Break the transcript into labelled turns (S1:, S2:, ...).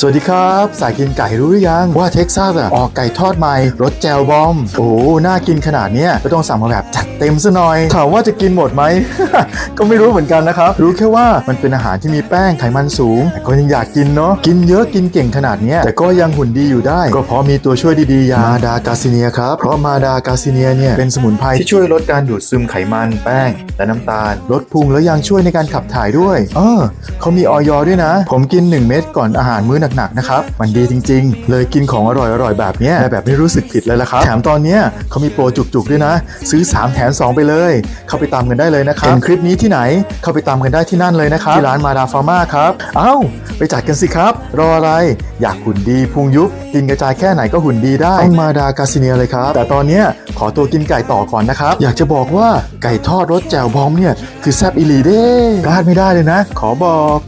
S1: สวัสดีครับ สายกินไก่รู้หรือยังว่าเท็กซัสอะออกไก่ทอดใหม่รสแจวบอม โอ้โหน่ากินขนาดเนี้ยก็ต้องสั่งมาแบบจัดเต็มซะหน่อย ถามว่าจะกินหมดไหม ก็ไม่รู้เหมือนกันนะครับ รู้แค่ว่ามันเป็นอาหารที่มีแป้งไขมันสูง แต่ก็ยังอยากกินเนาะกินเยอะกินเก่งขนาดเนี้ยแต่ก็ยังหุ่นดีอยู่ได้ ก็เพราะมีตัวช่วยดีๆอย่างมาดากาซิเนียครับเพราะมาดากาซิเนียเนี่ยเป็นสมุนไพรที่ช่วยลดการดูดซึมไขมันแป้ง และน้ำตาล ลดพุงแล้วยังช่วยในการขับถ่ายด้วยเออเขามีออยด้วยนะ ผมกิน 1 เม็ดก่อนอาหารมื้อหนักๆนะครับ มันดีจริง ๆ เลยกินของอร่อยๆแบบเนี้ยแบบไม่รู้สึกผิดเลยละครับ แถมตอนเนี้ยเขามีโปรจุกๆด้วยนะ ซื้อ 3 แถม 2 ไปเลย เข้าไปตามกันได้เลยนะครับเห็นคลิปนี้ที่ไหน เข้าไปตามกันได้ที่นั่นเลยนะครับ ที่ร้านมาดาฟาร์มาครับ เอ้า ไปจัดกันสิครับ รออะไร อยากหุ่นดีพุงยุบ กินกระจายแค่ไหนก็หุ่นดีได้ต้องมาดากาซิเนียเลยครับ แต่ตอนเนี้ยขอตัวกินไก่ต่อก่อนนะครับ อยากจะบอกว่าไก่ทอดรสแจ่วบองเนี่ยคือแซบอีหลีเด้พลาดไม่ได้เลยนะ ขอบอก